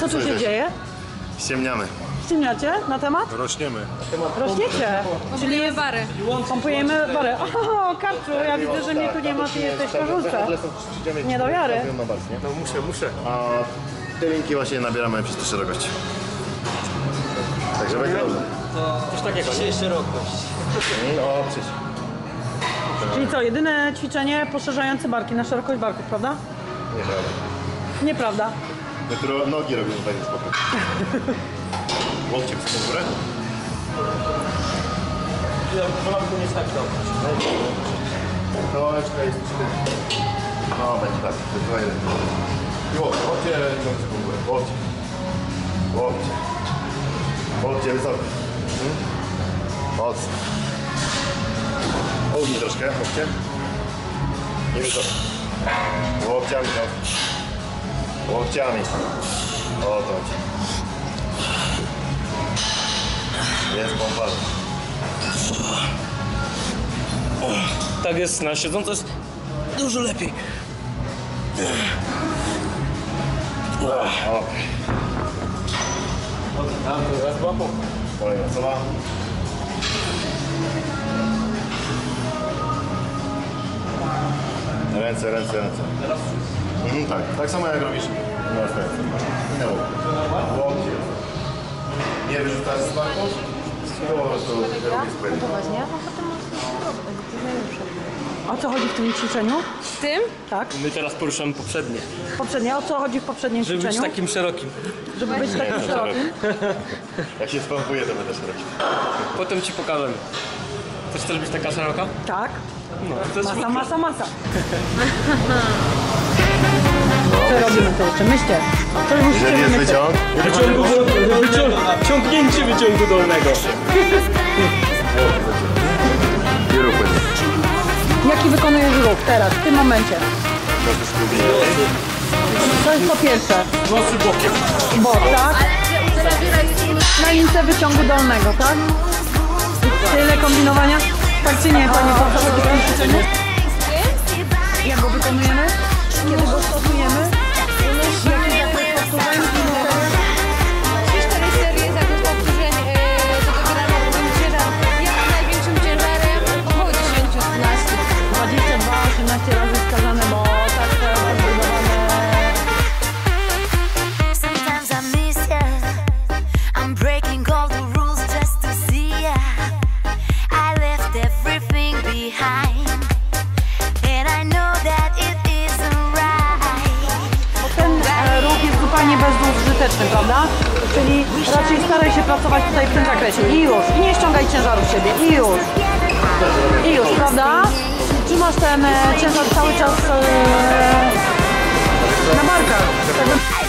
Co tu się dzieje? Ściemniamy. Ściemniacie na temat? Rośniemy. Rośniecie? Czyli bary. Pompujemy bary. O, Karczu, ja widzę, że mnie tu nie ma, ty jesteś w koszulce. Nie do wiary. No muszę, muszę. A te linki właśnie nabieramy przez tę szerokość. Także będzie dobrze. Coś takiego, nie? szerokość. No, przecież. Czyli co, jedyne ćwiczenie poszerzające barki na szerokość barków, prawda? Nieprawda. Nieprawda. Dopiero nogi robią w fajny sposób. Łokciem w górę. Ja wolałbym nie stać dobrze. Troszeczkę jest przy tym. No, będzie tak. Dokładnie. I łokcie, łokcie, łokcie w górę. Łokcie. Łokcie. Łokcie wysoko. Mhm. Mocno. Ognij troszkę, łokcie. Nie wysoko. Łokciami, no. Łokciami. O to. Jest pompany. Tak jest, na siedząco jest dużo lepiej. O. Tam to. Kolejna osoba. Ręce, ręce, ręce. Mhm, tak, tak samo jak robisz na. No. Łokcie. Nie wyrzucasz z barku, tylko po prostu robisz spłynie. O co chodzi w tym ćwiczeniu? W tym? Tak. My teraz poruszamy poprzednie. Poprzednie, o co chodzi w poprzednim Żeby być ćwiczeniu? takim szerokim. Żeby być takim szerokim. Jak się spompuje, to będę robić. Potem ci pokażemy. Chcesz też być taka szeroka? Tak. No, to jest Masa, masa, masa. Co robimy to jeszcze? Myślcie. Musicie Jeżeli jest wyciąg, Wyciągu, wyciąg, ciągnięcie wyciągu dolnego. i ruch będzie. Jaki wykonujesz ruch teraz, w tym momencie? To jest po pierwsze. Włosy bokiem. Bok, tak? Na lince wyciągu dolnego, tak? Tyle kombinowania? Tak czy nie, ćwiczeniu? Jak go wykonujemy? Kiedy go stosujemy? Bezużyteczny, prawda? Czyli raczej staraj się pracować tutaj w tym zakresie. I już. I nie ściągaj ciężaru z siebie. I już. I już, prawda? Trzymasz ten e, ciężar cały czas e, na barkach.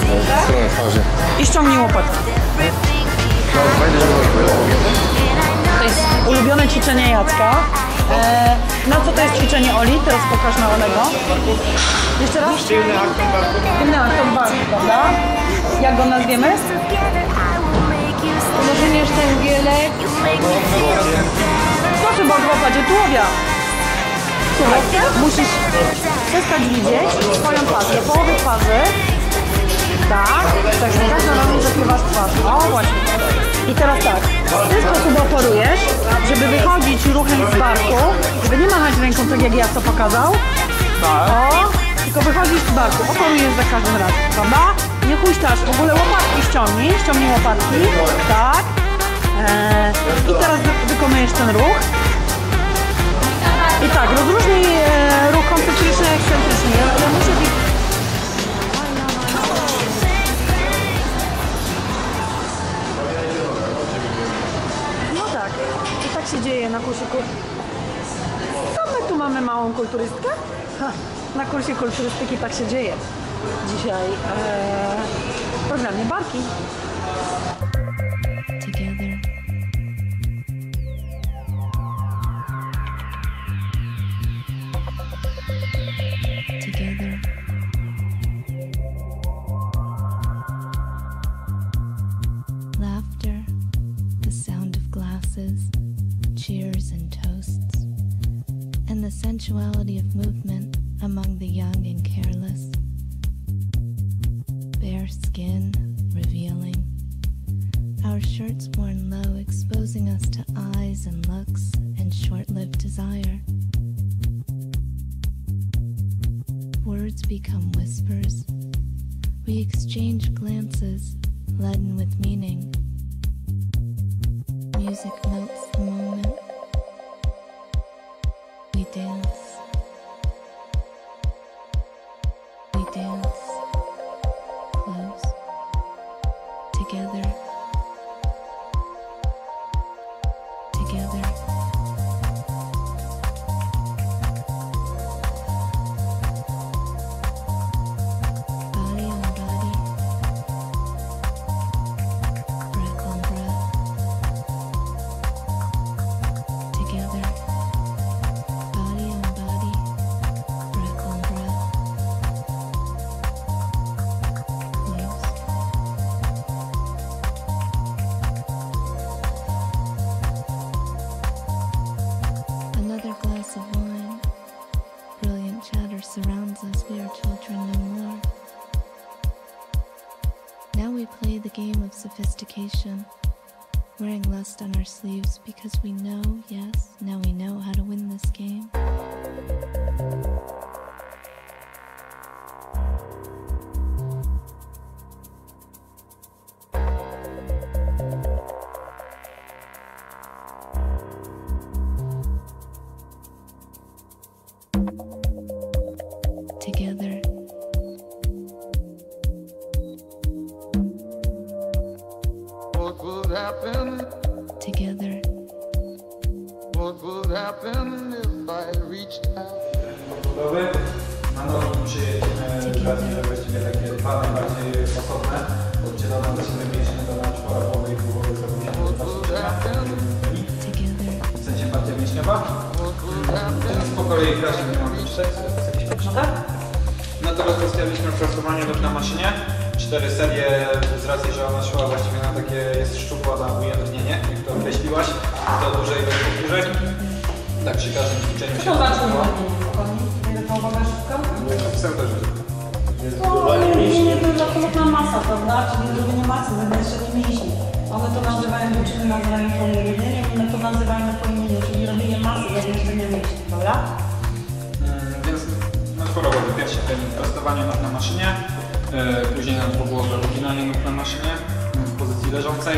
See ya. Stronę twarzy. I ściągnij łopatki. To jest ulubione ćwiczenie Jacka. E, na co to jest ćwiczenie Oli? Teraz pokaż na Olego. Jeszcze raz? Inny aktor barku, prawda? Tułowia. Słuchaj, musisz przestać widzieć swoją twarz, do połowy twarzy. Tak, tak, że tak normalnie zakrywasz twarz. O, właśnie. I teraz tak, w ten sposób oporujesz, żeby wychodzić ruchem z barku, żeby nie machać ręką tak jak ja co pokazał. O, tylko wychodzisz z barku, oporujesz za każdym razem, prawda? Nie huśtasz, w ogóle łopatki ściągnij, ściągnij łopatki, tak. Eee, I teraz wy, wykonujesz ten ruch. Tak, rozróżnij e, ruch koncentryczny ekscentryczny. Ja, ja muszę wi- No tak, i tak się dzieje na kusiku. Co Mamy małą kulturystkę? Ha, na kursie kulturystyki tak się dzieje. Dzisiaj e, programie Barki. Sensuality of movement among the young and careless. Bare skin revealing our shirts worn low, exposing us to eyes and looks and short lived desire. Words become whispers. We exchange glances, leaden with meaning. Music melts the Together. We play the game of sophistication, wearing lust on our sleeves because we know, yes, now we know how to win this game. Bardziej mięśniowa. Ten z pokolei krasie nie mamy cztery, jakieś pięćdziesiąte. Natomiast rozstawialiśmy prostowanie lub na maszynie. Cztery serie z racji, że ona szła właściwie na takie, jest szczupła na ujętnienie, jak to określiłaś, do dłużej bez powtórzeń. Tak przy każdym ćwiczeniu się zaczęło. Pseudożyt. Mięśnie to jest absolutna masa, prawda? Czyli zrobienie masy zewnętrznej mięśni. One to nazywają, dziewczyny nazywają to umiednieniem, my to nazywamy po imieniu, czyli robienie masy zewnętrznej mięśni, prawda? Mm, Więc no chorobowy pierwszy trening prostowanie nóg na maszynie, yy, później na dwugłowe wyginanie nóg na maszynie w pozycji leżącej,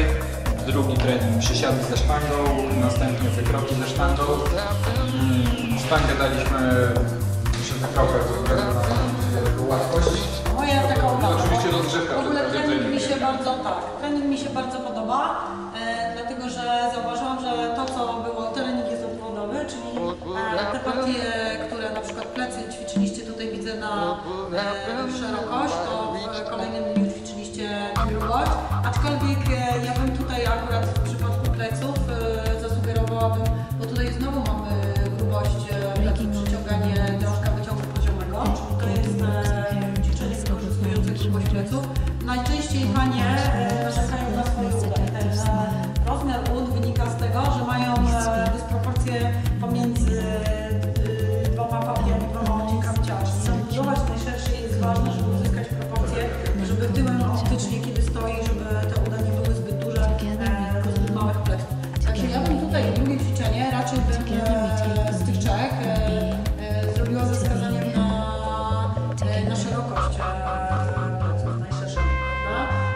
drugi trening przysiady ze sztangą, następnie wykroki ze sztangą. Mm, Sztangę daliśmy przy wykrokach względu na łatwość. Moja taka No, oczywiście rozgrzewka W ogóle trening. Się bardzo, tak, trening mi się bardzo podoba, e, dlatego że zauważyłam, że to co było, trening jest obwodowy, czyli e, te partie, które na przykład plecy ćwiczyliście, tutaj widzę na e, szerokość, pomiędzy e, dwoma papierami, dwoma odcinkami ciała. Czyli żeby budować najszerszy jest ważne, żeby uzyskać proporcje, żeby tyłem optycznie, kiedy stoi, żeby te uda nie były zbyt duże, e, zbyt małych pleców. Także ja bym tutaj drugie ćwiczenie raczej bym e, z tych trzech e, e, zrobiła ze wskazaniem na, e, na szerokość e, pleców?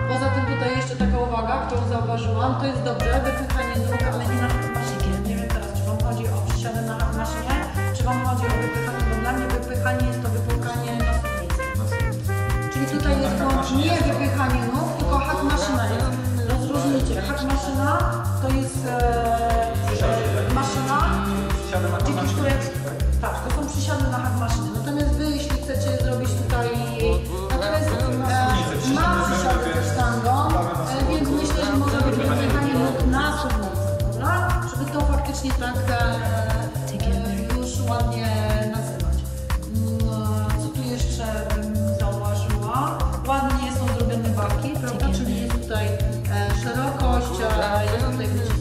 Poza tym tutaj jeszcze taka uwaga, którą zauważyłam, to jest dobrze, wypychanie nóg, ale nie na na, maszynie? Czy Wam chodzi o wypychanie? Bo dla mnie wypychanie jest to wypłukanie nosowicy. Czyli tutaj jest to nie wypychanie nóg, tylko hak maszyna. Rozróżnijcie. Hak maszyna to jest e, e, maszyna, dzięki której... Tak, to są przysiady na hak maszyny. Natomiast Wy, jeśli chcecie zrobić tutaj... Natomiast e, mam przysiady ze sztangą, e, więc myślę, że może być wypychanie nóg na suwnicy, dobra? Żeby to faktycznie tak... E, Gracias.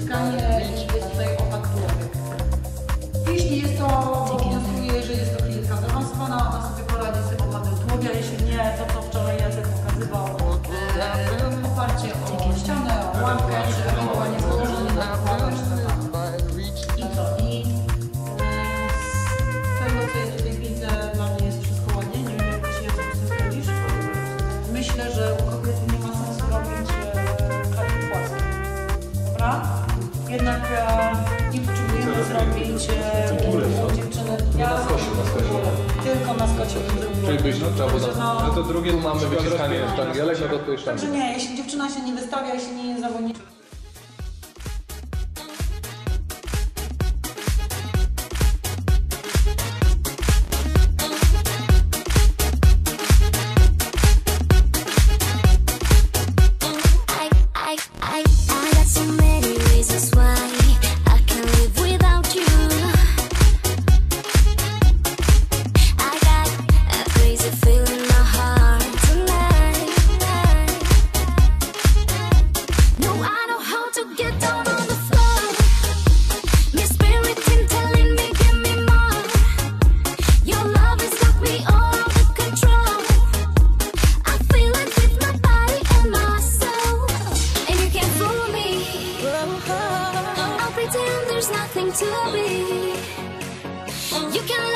się. Czyli byś trzeba znaczy, no-, no to drugie mamy wyciskanie sztangielek, no to tu jest Znaczy nie, jeśli dziewczyna się nie wystawia, jeśli nie jest zawodniczką. You can